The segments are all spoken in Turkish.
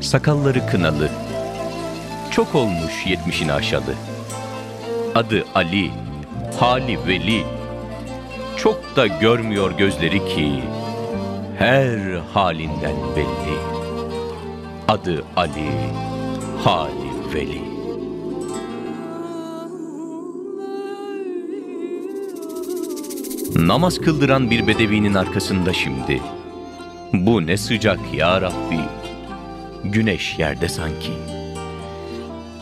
Sakalları kınalı. Çok olmuş yetmişini aşalı. Adı Ali, hali veli. Çok da görmüyor gözleri ki her halinden belli. Adı Ali, hali veli. Namaz kıldıran bir bedevinin arkasında şimdi. Bu ne sıcak ya Rabbi. Güneş yerde sanki.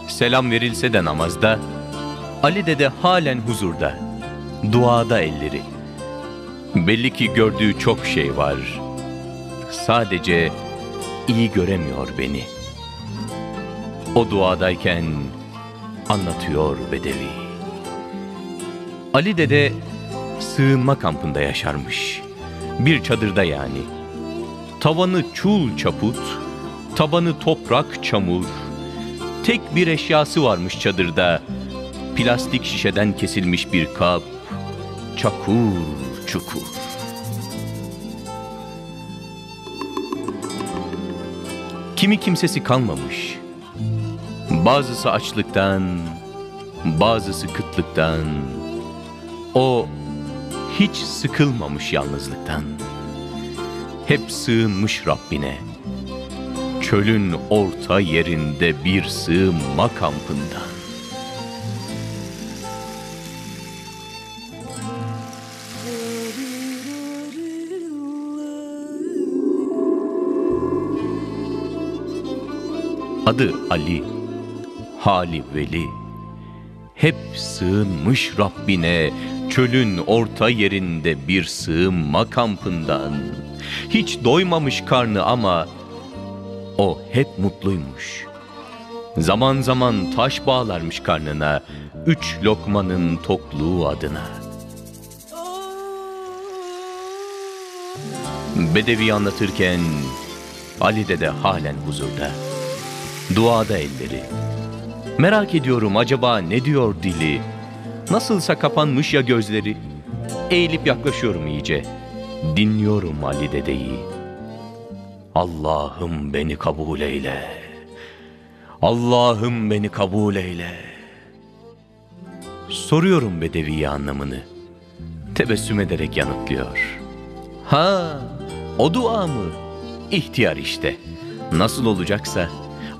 Selam verilse de namazda, Ali dede halen huzurda, duada elleri. Belli ki gördüğü çok şey var. Sadece iyi göremiyor beni. O duadayken anlatıyor Bedevi. Ali dede sığınma kampında yaşarmış. Bir çadırda yani. Tavanı çul çaput, tabanı toprak çamur. Tek bir eşyası varmış çadırda. Plastik şişeden kesilmiş bir kap. Çakur çukur. Kimi kimsesi kalmamış. Bazısı açlıktan, bazısı kıtlıktan. O hiç sıkılmamış yalnızlıktan. Hep sığınmış Rabbine. Çölün orta yerinde bir sığınma kampından. Adı Ali, hali veli. Hep sığınmış Rabbine çölün orta yerinde bir sığınma kampından. Hiç doymamış karnı ama o hep mutluymuş. Zaman zaman taş bağlarmış karnına üç lokmanın tokluğu adına. Bedevi anlatırken Ali de halen huzurda. Duada elleri. Merak ediyorum acaba ne diyor dili? Nasılsa kapanmış ya gözleri. Eğilip yaklaşıyorum iyice. Dinliyorum Ali dedeyi. Allah'ım beni kabul eyle. Allah'ım beni kabul eyle. Soruyorum bedeviye anlamını. Tebessüm ederek yanıtlıyor. Ha, o dua mı? İhtiyar işte. Nasıl olacaksa.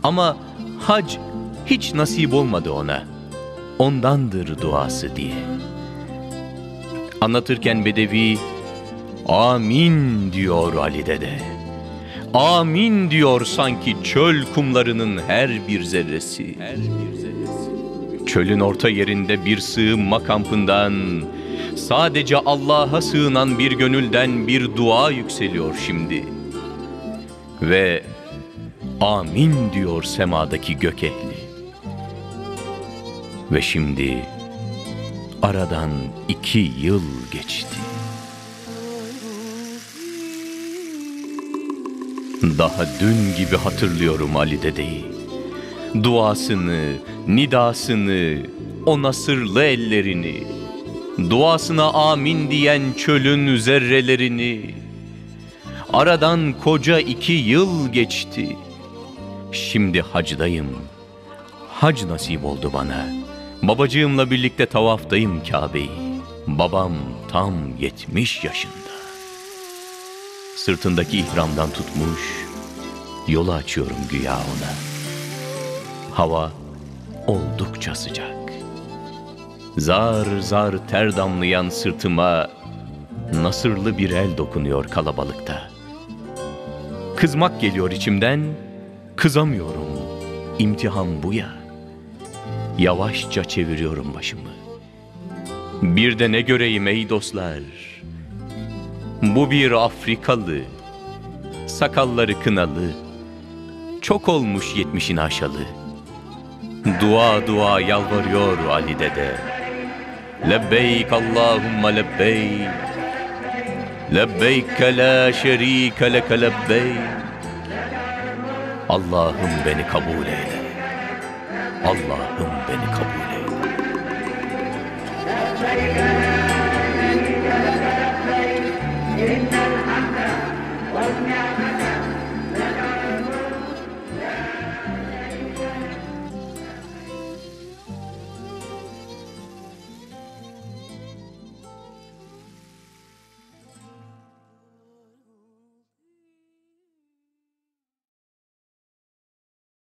Ama hac hiç nasip olmadı ona. Ondandır duası diye. Anlatırken Bedevi, amin diyor Ali dede. Amin diyor sanki çöl kumlarının her bir zerresi. Çölün orta yerinde bir sığınma kampından, sadece Allah'a sığınan bir gönülden bir dua yükseliyor şimdi. Ve amin diyor semadaki gök ehli. Ve şimdi aradan iki yıl geçti. Daha dün gibi hatırlıyorum Ali dedeyi. Duasını, nidasını, o nasırlı ellerini, duasına amin diyen çölün zerrelerini. Aradan koca iki yıl geçti. Şimdi hacdayım. Hac nasip oldu bana. Babacığımla birlikte tavaftayım Kabe'yi. Babam tam yetmiş yaşında. Sırtındaki ihramdan tutmuş, yolu açıyorum güya ona. Hava oldukça sıcak. Zar zar ter damlayan sırtıma nasırlı bir el dokunuyor kalabalıkta. Kızmak geliyor içimden, kızamıyorum. İmtihan bu ya. Yavaşça çeviriyorum başımı. Bir de ne göreyim ey dostlar. Bu bir Afrikalı, sakalları kınalı, çok olmuş yetmişini aşalı. Dua dua yalvarıyor Ali dede. Lebbeyk Allahumma lebbeyk. Lebbeyk la şerike leke lebbeyk. Allah'ım beni kabul eyle. Allah'ım beni kabul et.